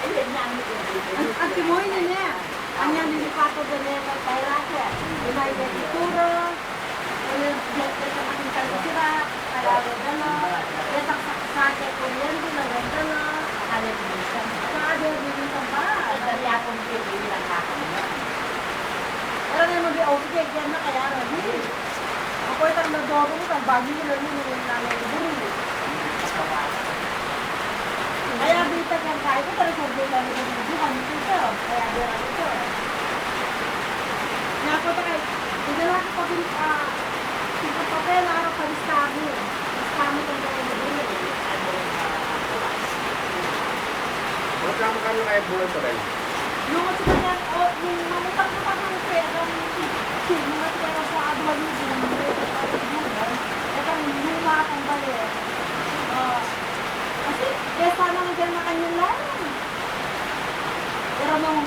Ang timoy niya niya. Ang yan doon niya kay Kairake. Iba yung ituro. Diyan ko sa makita ko sila. Kalaro dala. Diyan sa sake ko yan. Diyan dala. Alam mo siya. Sabi, bibintang ba? Pero na mag-i-okay yan na kaya rin. Ako itang nagdobo ko. Ang bagay nila yun. Magkano kaya bulan sa rin? Nung at sila yan, o, yung mamutang ko pa ng pera ng sino na pera sa adwa yung sino. Ito yung luma akong bali. Ah, kasi, kaya sana nga dyan na kanyang lang. Pero nung